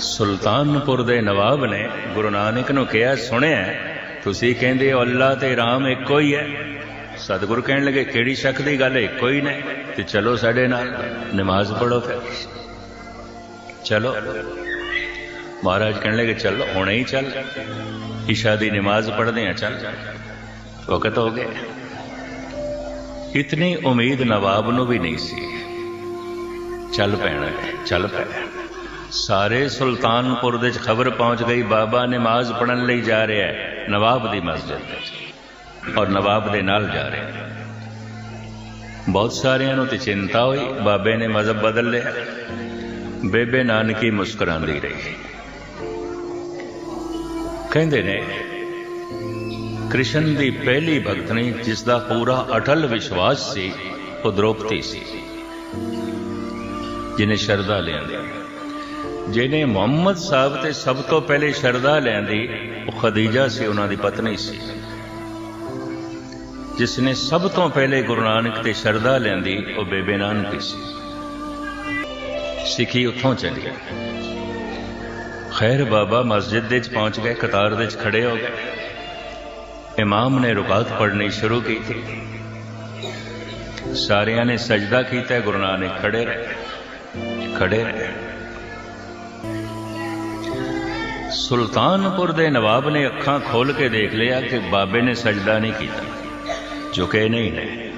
ਸੁਲਤਾਨਪੁਰ ਦੇ ਨਵਾਬ ਨੇ ਗੁਰੂ ਨਾਨਕ ਨੂੰ ਕਿਹਾ, ਸੁਣਿਆ, ਤੁਸੀਂ ਕਹਿੰਦੇ ਹੋ ਅੱਲਾ ਤੇ ਰਾਮ ਇੱਕੋ ਹੀ ਹੈ। ਸਤਿਗੁਰੂ ਕਹਿਣ ਲੱਗੇ, ਕਿਹੜੀ ਸ਼ੱਕ ਦੀ ਗੱਲ ਹੈ? ਇੱਕੋ ਹੀ ਨੇ। ਤੇ ਚਲੋ ਸਾਡੇ ਨਾਲ, ਨਮਾਜ਼ ਪੜੋ ਫਿਰ। ਚਲੋ। ਮਹਾਰਾਜ ਕਹਿਣ ਲੱਗੇ, ਚੱਲ, ਹੁਣੇ ਹੀ ਚੱਲ। ਇਸ਼ਾ ਦੀ ਨਮਾਜ਼ ਪੜ੍ਹਦੇ ਆ ਚੱਲ। ਵਕਤ ਹੋ ਗਿਆ। ਇਤਨੀ ਉਮੀਦ ਨਵਾਬ ਨੂੰ ਵੀ ਨਹੀਂ ਸੀ। ਚੱਲ ਪੈਣਾ ਚੱਲ ਪੈ ਸਾਰੇ ਸੁਲਤਾਨਪੁਰ ਦੇ ਚ ਖਬਰ ਪਹੁੰਚ ਗਈ, ਬਾਬਾ ਨਮਾਜ਼ ਪੜਨ ਲਈ ਜਾ ਰਿਹਾ ਹੈ, ਨਵਾਬ ਦੀ ਮਸਜਿਦ ਵਿੱਚ। ਔਰ ਨਵਾਬ ਦੇ ਨਾਲ ਜਾ ਰਿਹਾ ਬਹੁਤ ਸਾਰਿਆਂ ਨੂੰ ਤੇ ਚਿੰਤਾ ਹੋਈ, ਬਾਬੇ ਨੇ ਮਜ਼ਹਬ ਬਦਲ ਲਿਆ। ਬੇਬੇ ਨਾਨਕੀ ਮੁਸਕਰਾਉਂਦੀ ਰਹੀ। ਕਹਿੰਦੇ ਨੇ, ਕ੍ਰਿਸ਼ਨ ਦੀ ਪਹਿਲੀ ਭਗਤਣੀ ਜਿਸ ਦਾ ਪੂਰਾ ਅਟਲ ਵਿਸ਼ਵਾਸ ਸੀ, ਉਹ ਦ੍ਰੋਪਦੀ ਸੀ ਜਿਨੇ ਸ਼ਰਧਾ ਲਿਆਂਦੀ। ਜਿਹਨੇ ਮੁਹੰਮਦ ਸਾਹਿਬ ਤੇ ਸਭ ਤੋਂ ਪਹਿਲੇ ਸ਼ਰਧਾ ਲਿਆਂਦੀ ਉਹ ਖਦੀਜਾ ਸੀ, ਉਹਨਾਂ ਦੀ ਪਤਨੀ ਸੀ। ਜਿਸ ਨੇ ਸਭ ਤੋਂ ਪਹਿਲੇ ਗੁਰੂ ਨਾਨਕ ਤੇ ਸ਼ਰਧਾ ਲਿਆਂਦੀ ਉਹ ਬੇਬੇ ਨਾਨਕੀ ਸੀ। ਸਿੱਖੀ ਉੱਥੋਂ ਚੱਲੀ। ਖੈਰ ਬਾਬਾ ਮਸਜਿਦ ਦੇ ਵਿੱਚ ਪਹੁੰਚ ਗਏ, ਕਤਾਰ ਦੇ ਵਿੱਚ ਖੜੇ ਹੋ ਗਏ। ਇਮਾਮ ਨੇ ਰੁਕਾਤ ਪੜ੍ਹਨੀ ਸ਼ੁਰੂ ਕੀਤੀ। ਸਾਰਿਆਂ ਨੇ ਸਜਦਾ ਕੀਤਾ, ਗੁਰੂ ਨਾਨਕ ਖੜੇ ਰਹੇ। ਖੜੇ ਰਹੇ। ਸੁਲਤਾਨਪੁਰ ਦੇ ਨਵਾਬ ਨੇ ਅੱਖਾਂ ਖੋਲ ਕੇ ਦੇਖ ਲਿਆ ਕਿ ਬਾਬੇ ਨੇ ਸਜਦਾ ਨਹੀਂ ਕੀਤਾ ਝੁਕੇ ਨਹੀਂ ਨੇ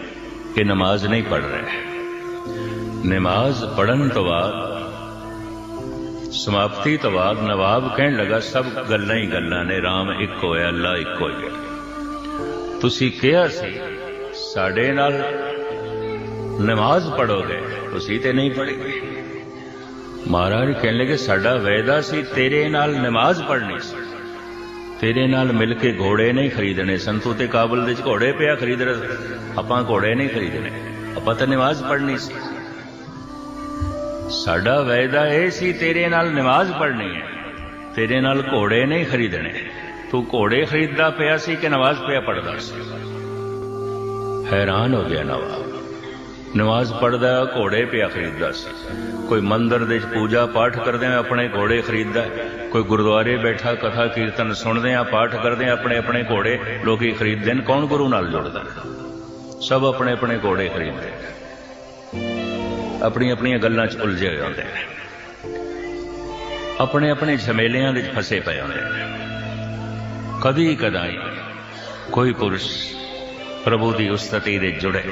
ਕਿ ਨਮਾਜ਼ ਨਹੀਂ ਪੜ ਰਹੇ ਨਮਾਜ਼ ਪੜਨ ਤੋਂ ਬਾਅਦ, ਸਮਾਪਤੀ ਤੋਂ ਬਾਅਦ ਨਵਾਬ ਕਹਿਣ ਲੱਗਾ, ਸਭ ਗੱਲਾਂ ਹੀ ਗੱਲਾਂ ਨੇ RAM ਇੱਕ ਹੋਇਆ ਅੱਲਾ ਇੱਕ ਹੋਇਆ ਤੁਸੀਂ ਕਿਹਾ ਸੀ, ਸਾਡੇ ਨਾਲ ਨਮਾਜ਼ ਪੜੋਗੇ ਤੁਸੀਂ ਤੇ ਨਹੀਂ ਪੜ੍ਹੀ ਮਹਾਰਾਜ ਕਹਿਣ ਲੱਗੇ, ਸਾਡਾ ਵਾਅਦਾ ਸੀ ਤੇਰੇ ਨਾਲ ਨਮਾਜ਼ ਪੜ੍ਹਨੀ ਸੀ। ਤੇਰੇ ਨਾਲ ਮਿਲ ਕੇ ਘੋੜੇ ਨਹੀਂ ਖਰੀਦਣੇ ਸੰਤੂ ਤੇ ਕਾਬਲ ਦੇ ਚ ਘੋੜੇ ਪਿਆ ਖਰੀਦ ਰਹੇ ਆਪਾਂ ਘੋੜੇ ਨਹੀਂ ਖਰੀਦਣੇ, ਆਪਾਂ ਤਾਂ ਨਮਾਜ਼ ਪੜ੍ਹਨੀ ਸੀ। ਸਾਡਾ ਵਾਅਦਾ ਇਹ ਸੀ, ਤੇਰੇ ਨਾਲ ਨਮਾਜ਼ ਪੜ੍ਹਨੀ ਹੈ। ਤੇਰੇ ਨਾਲ ਘੋੜੇ ਨਹੀਂ ਖਰੀਦਣੇ। ਤੂੰ ਘੋੜੇ ਖਰੀਦਦਾ ਪਿਆ ਸੀ ਕਿ ਨਮਾਜ਼ ਪਿਆ ਪੜਦਾ ਸੀ? ਹੈਰਾਨ ਹੋ ਗਿਆ ਨਵਾਬ। ਨਮਾਜ਼ ਪੜਦਾ ਘੋੜੇ ਪਿਆ ਖਰੀਦਦਾ ਸੀ। ਕੋਈ ਮੰਦਰ ਦੇ ਵਿੱਚ ਪੂਜਾ ਪਾਠ ਕਰਦੇ ਆ, ਆਪਣੇ ਘੋੜੇ ਖਰੀਦਦਾ ਕੋਈ ਗੁਰਦੁਆਰੇ ਬੈਠਾ, ਕਥਾ ਕੀਰਤਨ ਸੁਣਦੇ ਆ, ਪਾਠ ਕਰਦੇ ਆ, ਆਪਣੇ ਆਪਣੇ ਘੋੜੇ ਲੋਕੀ ਖਰੀਦਦੇ ਨੇ। ਕੌਣ ਗੁਰੂ ਨਾਲ ਜੁੜਦਾ? ਸਭ ਆਪਣੇ ਆਪਣੇ ਘੋੜੇ ਖਰੀਦਦੇ ਆਪਣੀ ਆਪਣੀਆਂ ਗੱਲਾਂ 'ਚ ਉਲਝੇ ਹੋਏ ਹੁੰਦੇ ਨੇ। ਆਪਣੇ ਆਪਣੇ ਝਮੇਲਿਆਂ ਵਿੱਚ ਫਸੇ ਪਏ ਹੁੰਦੇ ਨੇ। ਕਦੀ ਕਦਾਈ ਕੋਈ ਪੁਰਸ਼ ਪ੍ਰਭੂ ਦੀ ਉਸਤਤੀ ਦੇ ਜੁੜੇ